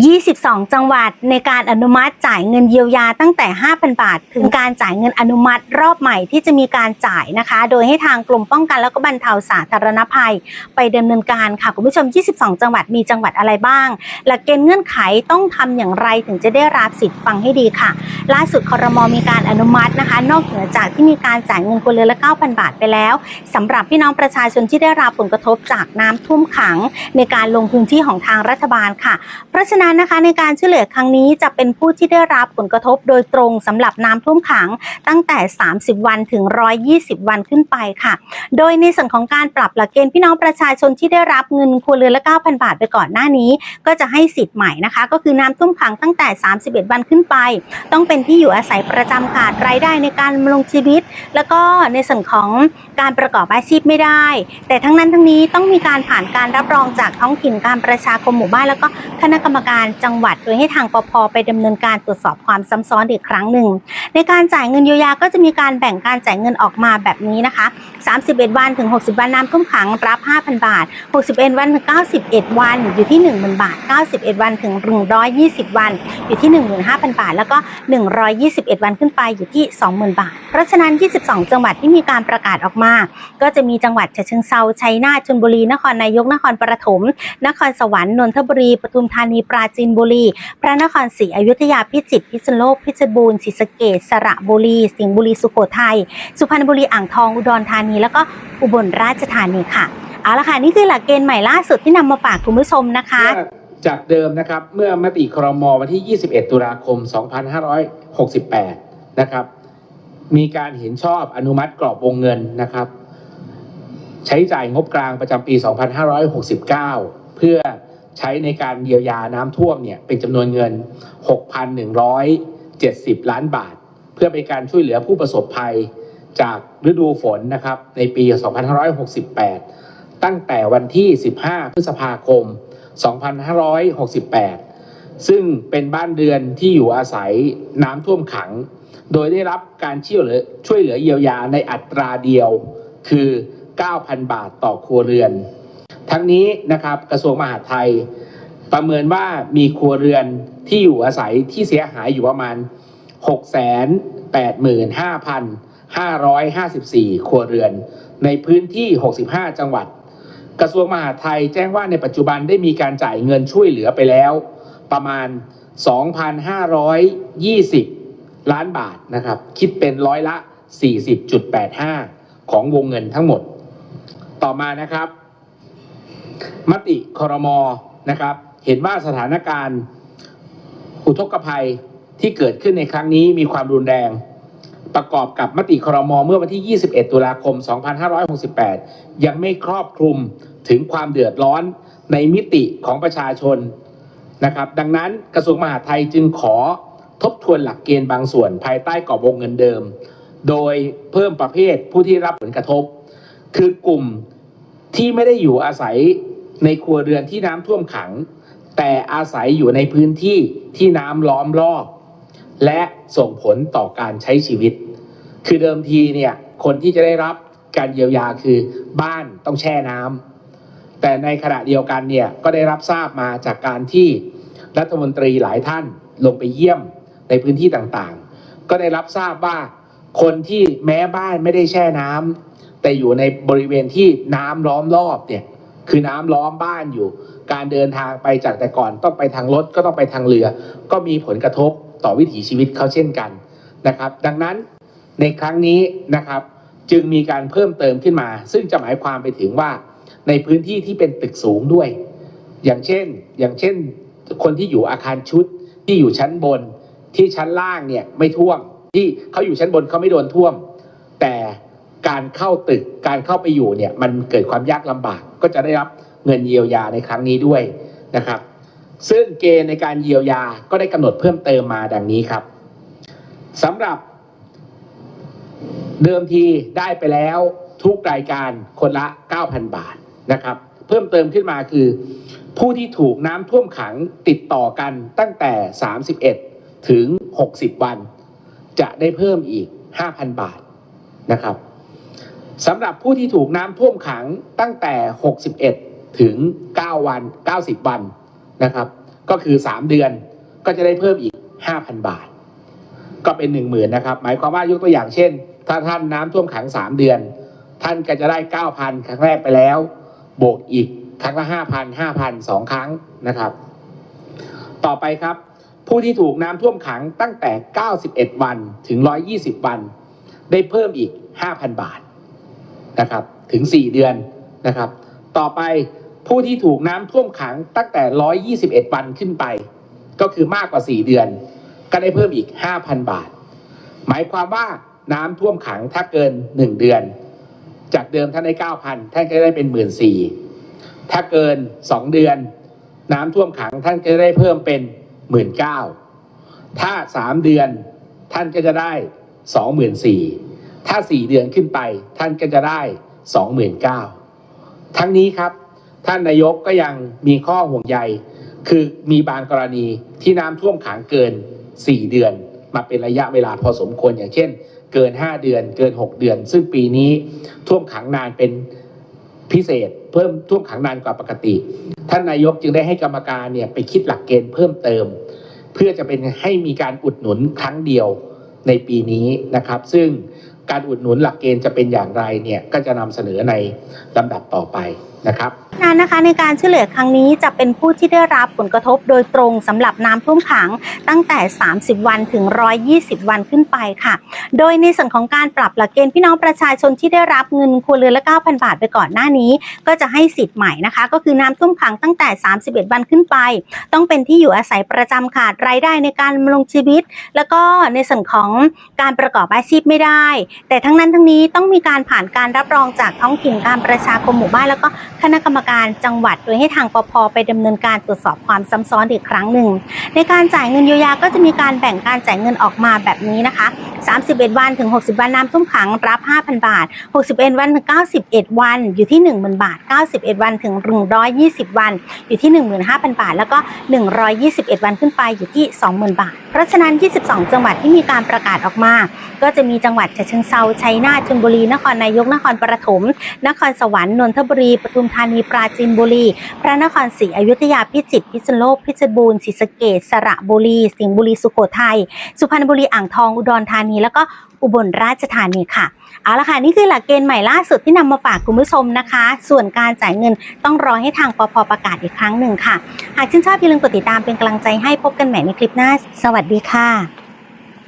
22 จังหวัดในการอนุมัติจ่ายเงินเยียวยาตั้งแต่ 5,000 บาท ถึงการจ่ายเงินอนุมัติรอบใหม่ที่จะมีการจ่ายนะคะ โดยให้ทางกลุ่มป้องกันแล้วก็บรรเทาสาธารณภัย ไปดำเนินการค่ะคุณผู้ชม 22 จังหวัดมีจังหวัดอะไรบ้าง หลักเกณฑ์เงื่อนไขต้องทำอย่างไรถึงจะได้รับสิทธิ์ฟังให้ดีค่ะ ล่าสุดคอรมอมีการอนุมัตินะคะ นอกเหนือจากที่มีการจ่ายเงินครัวเรือนละ 9,000 บาทไปแล้วสำหรับพี่น้องประชาชนที่ได้รับผลกระทบจากน้ำท่วมขัง ในการลงพื้นที่ของทางรัฐบาลค่ะเพราะฉะนั้นนะคะในการช่วยเหลือครั้งนี้จะเป็นผู้ที่ได้รับผลกระทบโดยตรงสำหรับน้ำท่วมขังตั้งแต่ 30 วันถึง 120 วันขึ้นไปค่ะ โดยในส่วนของการปรับหลักเกณฑ์พี่น้องประชาชนที่ได้รับเงินครัวเรือนละ 9,000 บาทไปก่อนหน้านี้ ก็จะให้สิทธิ์ใหม่นะคะ ก็คือน้ำท่วมขังตั้งแต่ 31 วันขึ้นไป ต้องเป็นที่อยู่อาศัยประจำขาดรายได้ในการดำรงชีวิต แล้วก็ในส่วนของการประกอบอาชีพไม่ได้ แต่ทั้งนั้นทั้งนี้ต้องมีการผ่านการรับรองจากท้องถิ่นการประชาคมหมู่บ้านแล้วก็คณะกรรมการจังหวัด โดยให้ทางปภไปดำเนินการตรวจสอบความซ้ำซ้อนอีกครั้งหนึ่ง ในการจ่ายเงินเยียวยาก็จะมีการแบ่งการจ่ายเงินออกมาแบบนี้นะคะ 31 วันถึง 60 วันน้ำท่วมขังรับ 5,000 บาท 61 วันถึง 91 วันอยู่ที่ 10,000 บาท 91 วันถึง 120 วัน อยู่ที่ 15,000 บาท แล้วก็ 121 วันขึ้นไปอยู่ที่ 20,000 บาท เพราะฉะนั้น 22 จังหวัดที่มีการประกาศออกมา ก็จะมีจังหวัดฉะเชิงเซาชัยนาทชลบุรีนครนายกนครปฐมนครสวรรค์นนทบุรีปทุมธานีปราจีนบุรี พระนครศรีอยุธยาพิจิตรพิษณุโลกเพชรบูรณ์ศรีสะเกษสระบุรี สิงห์บุรีสุโขทัยสุพรรณบุรีอ่างทองอุดรธานี แล้วก็อุบลราชธานีค่ะเอาละค่ะนี่คือหลักเกณฑ์ใหม่ล่าสุดที่นำมาฝากคุณผู้ชมนะคะจากเดิมนะครับเมื่อมติครมวันที่ 21 ตุลาคม 2568 นะครับ มีการเห็นชอบอนุมัติกรอบวงเงินนะครับ ใช้จ่ายงบกลางประจำปี 2569 เพื่อ ใช้ในการเยียวยาน้ำท่วมเนี่ยเป็นจำนวนเงิน 6,170 ล้านบาท เพื่อเป็นการช่วยเหลือผู้ประสบภัยจากฤดูฝนนะครับในปี 2568 ตั้งแต่วันที่ 15 พฤษภาคม 2568 ซึ่งเป็นบ้านเรือนที่อยู่อาศัยน้ำท่วมขัง โดยได้รับการช่วยเหลือช่วยเหลือเยียวยาในอัตราเดียวคือ 9,000 บาทต่อครัวเรือน ทั้งนี้นะครับกระทรวงมหาดไทย ประเมินว่ามีครัวเรือนที่อยู่อาศัยที่เสียหายอยู่ประมาณ 685,554 ครัวเรือน ในพื้นที่ 65 จังหวัด กระทรวงมหาดไทยแจ้งว่าในปัจจุบันได้มีการจ่ายเงินช่วยเหลือไปแล้ว ประมาณ 2,520 ล้านบาทนะครับ คิดเป็นร้อยละ 40.85 ของวงเงินทั้งหมด ต่อมานะครับ มติคอรมอนะครับ เห็นว่าสถานการณ์อุทกภัยที่เกิดขึ้นในครั้งนี้มีความรุนแรง ประกอบกับมติครมเมื่อวันที่ 21 ตุลาคม 2568 ยังไม่ครอบคลุมถึงความเดือดร้อนในมิติของประชาชนนะครับ ดังนั้นกระทรวงมหาดไทยจึงขอทบทวนหลักเกณฑ์บางส่วนภายใต้กรอบวงเงินเดิม โดยเพิ่มประเภทผู้ที่รับผลกระทบ คือกลุ่ม ที่ไม่ได้อยู่อาศัยในครัวเรือนที่น้ำท่วมขัง แต่อาศัยอยู่ในพื้นที่ที่น้ำล้อมรอบ และส่งผลต่อการใช้ชีวิต คือเดิมทีเนี่ยคนที่จะได้รับการเยียวยาคือบ้านต้องแช่น้ำแต่ในขณะเดียวกันเนี่ยก็ได้รับทราบมาจากการที่รัฐมนตรีหลายท่านลงไปเยี่ยมในพื้นที่ต่างๆ ก็ได้รับทราบว่าคนที่แม้บ้านไม่ได้แช่น้ำ แต่อยู่ในบริเวณที่น้ำล้อมรอบเนี่ยคือน้ำล้อมบ้านอยู่ การเดินทางไปจากแต่ก่อนต้องไปทางรถก็ต้องไปทางเรือ ก็มีผลกระทบต่อวิถีชีวิตเขาเช่นกันนะครับ ดังนั้นในครั้งนี้นะครับจึงมีการเพิ่มเติมขึ้นมา ซึ่งจะหมายความไปถึงว่าในพื้นที่ที่เป็นตึกสูงด้วย อย่างเช่นอย่างเช่น คนที่อยู่อาคารชุดที่อยู่ชั้นบนที่ชั้นล่างเนี่ยไม่ท่วมที่เขาอยู่ชั้นบนเขาไม่โดนท่วม การเข้าตึกการเข้าไปอยู่เนี่ยมันเกิดความยากลำบาก ก็จะได้รับเงินเยียวยาในครั้งนี้ด้วยนะครับ ซึ่งเกณฑ์ในการเยียวยาก็ได้กำหนดเพิ่มเติมมาดังนี้ครับสำหรับ เดิมทีได้ไปแล้วทุกรายการคนละ 9,000 บาทนะครับ เพิ่มเติมขึ้นมาคือ ผู้ที่ถูกน้ำท่วมขังติดต่อกันตั้งแต่ 31 ถึง 60 วัน จะได้เพิ่มอีก 5,000 บาทนะครับ สำหรับผู้ที่ถูกน้ำท่วมขังตั้งแต่ 61 ถึง 9 วัน 90 วันนะครับ ก็คือ 3 เดือนก็จะได้เพิ่มอีก 5,000 บาท ก็เป็น 1 0,000นะครับ หมายความว่ายกตัวอย่างเช่น ถ้าท่านน้ำท่วมขัง 3 เดือน ท่านก็จะได้ 9,000 ครั้งแรกไปแล้ว บวกอีกครั้งละ 5,000 5,000 2 ครั้งนะครับ ต่อไปครับ ผู้ที่ถูกน้ำท่วมขังตั้งแต่ 91 วันถึง 120 วัน ได้เพิ่มอีก 5,000 บาท นะครับถึง 4 เดือนนะครับ ต่อไปผู้ที่ถูกน้ำท่วมขังตั้งแต่ 121 วันขึ้นไป ก็คือมากกว่า 4 เดือน ก็ได้เพิ่มอีก 5,000 บาท หมายความว่าน้ำท่วมขังถ้าเกิน 1 เดือน จากเดิมท่านได้ 9,000 ท่านก็ได้เป็น 1 4 0 0 0ถ้าเกิน 2 เดือน น้ำท่วมขังท่านก็ได้เพิ่มเป็น 1 9 0 0 0ถ้า 3 เดือนท่านก็จะได้ 24,000 ถ้า 4 เดือนขึ้นไป ท่านก็จะได้ 29,000ทั้งนี้ครับ ท่านนายกก็ยังมีข้อห่วงใย คือมีบางกรณีที่น้ำท่วมขังเกิน 4 เดือน มาเป็นระยะเวลาพอสมควรอย่างเช่น เกิน 5 เดือน เกิน 6 เดือน ซึ่งปีนี้ท่วมขังนานเป็นพิเศษ เพิ่มท่วมขังนานกว่าปกติ ท่านนายกจึงได้ให้กรรมการเนี่ยไปคิดหลักเกณฑ์เพิ่มเติม เพื่อจะเป็นให้มีการอุดหนุนครั้งเดียวในปีนี้นะครับ ซึ่ง การอุดหนุนหลักเกณฑ์จะเป็นอย่างไรเนี่ยก็จะนำเสนอในลำดับต่อไป นะครับงานนะคะในการช่วยเหลือครั้งนี้จะเป็นผู้ที่ได้รับผลกระทบโดยตรงสำหรับน้ำท่วมขังตั้งแต่ 30 วันถึง 120 วันขึ้นไปค่ะ โดยในส่วนของการปรับหลักเกณฑ์พี่น้องประชาชนที่ได้รับเงินครัวเรือนละ 9,000 บาทไปก่อนหน้านี้ ก็จะให้สิทธิ์ใหม่นะคะ ก็คือน้ำท่วมขังตั้งแต่ 31 วันขึ้นไป ต้องเป็นที่อยู่อาศัยประจำขาดรายได้ในการดำรงชีวิต แล้วก็ในส่วนของการประกอบอาชีพไม่ได้ แต่ทั้งนั้นทั้งนี้ต้องมีการผ่านการรับรองจากท้องถิ่นการประชาคมหมู่บ้านแล้วก็ คณะกรรมการจังหวัด โดยให้ทางปภไปดำเนินการตรวจสอบความซ้ำซ้อนอีกครั้งหนึ่ง ในการจ่ายเงินเยียวยาก็จะมีการแบ่งการจ่ายเงินออกมาแบบนี้นะคะ 31 วันถึง 60 วันน้ำท่วมขังรับ 5,000 บาท 61 วันถึง 91 วันอยู่ที่ 10,000 บาท 91 วันถึง 120 วัน อยู่ที่ 15,000 บาท แล้วก็ 121 วันขึ้นไปอยู่ที่ 20,000 บาท เพราะฉะนั้น 22 จังหวัดที่มีการประกาศออกมา ก็จะมีจังหวัดฉะเชิงเซาชัยนาทชลบุรีนครนายกนครปฐมนครสวรรค์นนทบุรีปทุมธานีปราจีนบุรี พระนครศรีอยุธยาพิจิตรพิษณุโลกพิจิตรบูรณ์ศรีสะเกษสระบุรี สิงห์บุรีสุโขทัยสุพรรณบุรีอ่างทองอุดรธานี แล้วก็อุบลราชธานีค่ะเอาละค่ะนี่คือหลักเกณฑ์ใหม่ล่าสุดที่นำมาฝากคุณผู้ชมนะคะ ส่วนการจ่ายเงินต้องรอให้ทางปพประกาศอีกครั้งหนึ่งค่ะ หากชื่นชอบอย่าลืมกดติดตามเป็นกำลังใจให้พบกันใหม่ในคลิปหน้า สวัสดีค่ะ